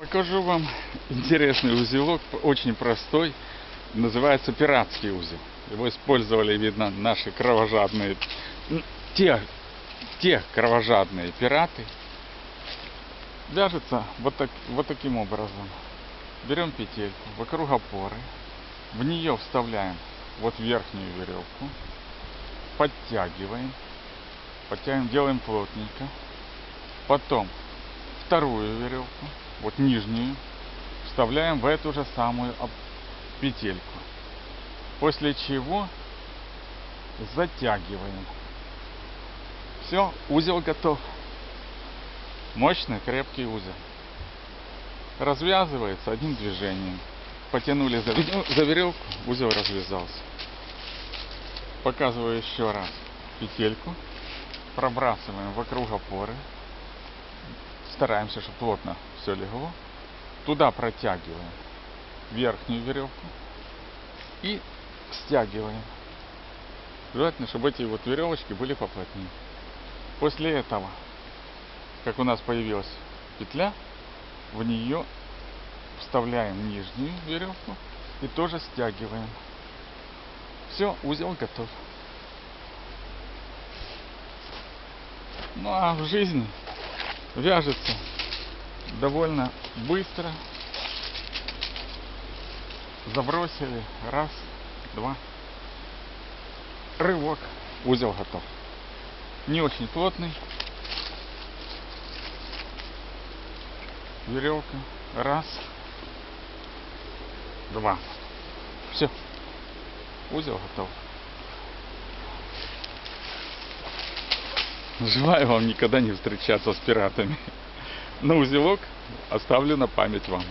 Покажу вам интересный узелок, очень простой. Называется пиратский узел. Его использовали, видно, наши кровожадные, те, те кровожадные пираты. Вяжется вот, так, вот таким образом. Берем петельку вокруг опоры, в нее вставляем вот верхнюю веревку, подтягиваем, подтягиваем, делаем плотненько. Потом вторую веревку, вот нижнюю, вставляем в эту же самую петельку. После чего затягиваем. Все, узел готов. Мощный, крепкий узел. Развязывается одним движением. Потянули за, за веревку, узел развязался. Показываю еще раз петельку. Пробрасываем вокруг опоры. Стараемся, чтобы плотно все легло. Туда протягиваем верхнюю веревку и стягиваем. Желательно, чтобы эти вот веревочки были поплотнее. После этого, как у нас появилась петля, в нее вставляем нижнюю веревку и тоже стягиваем. Все, узел готов. Ну а в жизни вяжется довольно быстро. Забросили. Раз, два. Рывок. Узел готов. Не очень плотный. Веревка. Раз. Два. Все. Узел готов. Желаю вам никогда не встречаться с пиратами. Но узелок оставлю на память вам.